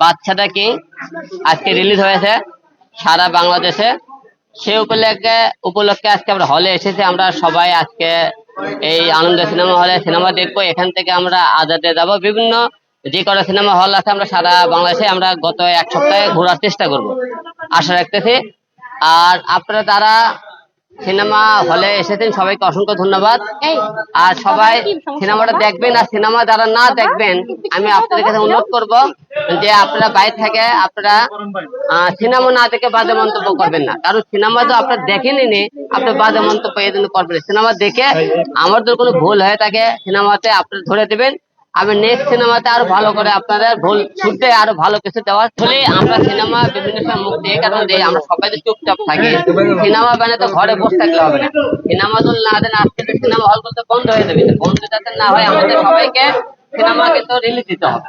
বাচ্চাটা কি আজকে রিলিজ হয়েছে সারা বাংলাদেশে। সে উপলক্ষে উপলক্ষে আজকে আমরা হলে এসেছি। আমরা সবাই আজকে এই আনন্দ সিনেমা হলে সিনেমা দেখব। এখান থেকে আমরা আজাদে যাব। বিভিন্ন যে কটা সিনেমা হল আছে আমরা সারা বাংলাদেশে আমরা গত এক সপ্তাহে ঘোরার চেষ্টা করব। আশা রাখতেছি। আর আপনারা তারা সিনেমা হলে এসেছেন সবাইকে অসংখ্য ধন্যবাদ। আর সবাই সিনেমাটা দেখবেন আর সিনেমা যারা না দেখবেন আমি আপনাদের কাছে অনুরোধ করব যে আপনারা বাইরে থেকে আপনারা আহ, সিনেমা না দেখে বাজে মন্তব্য করবেন না। কারণ সিনেমা তো আপনার দেখেনি নি আপনি বাজে মন্তব্য এই জন্য করবেন না। সিনেমা দেখে আমার তো কোনো ভুল হয়ে থাকে সিনেমাতে আপনারা ধরে দেবেন আমি নেক্সট সিনেমাতে আরও ভালো করে আপনাদের ভুল শুনতে আরও ভালো কিছু দেওয়ার ফলে আমরা সিনেমা বিভিন্ন সময় মুখ দিয়ে কারণ দিই, আমরা সবাই তো চুপচাপ থাকি। সিনেমা বানাতে ঘরে বসে থাকলে হবে না। সিনেমা তো না দেন, আজকে তো সিনেমা হল বলতে বন্ধ হয়ে যাবে। বন্ধ যাতে না হয়, আমাদের সবাইকে সিনেমা তো রিলিজ দিতে হবে।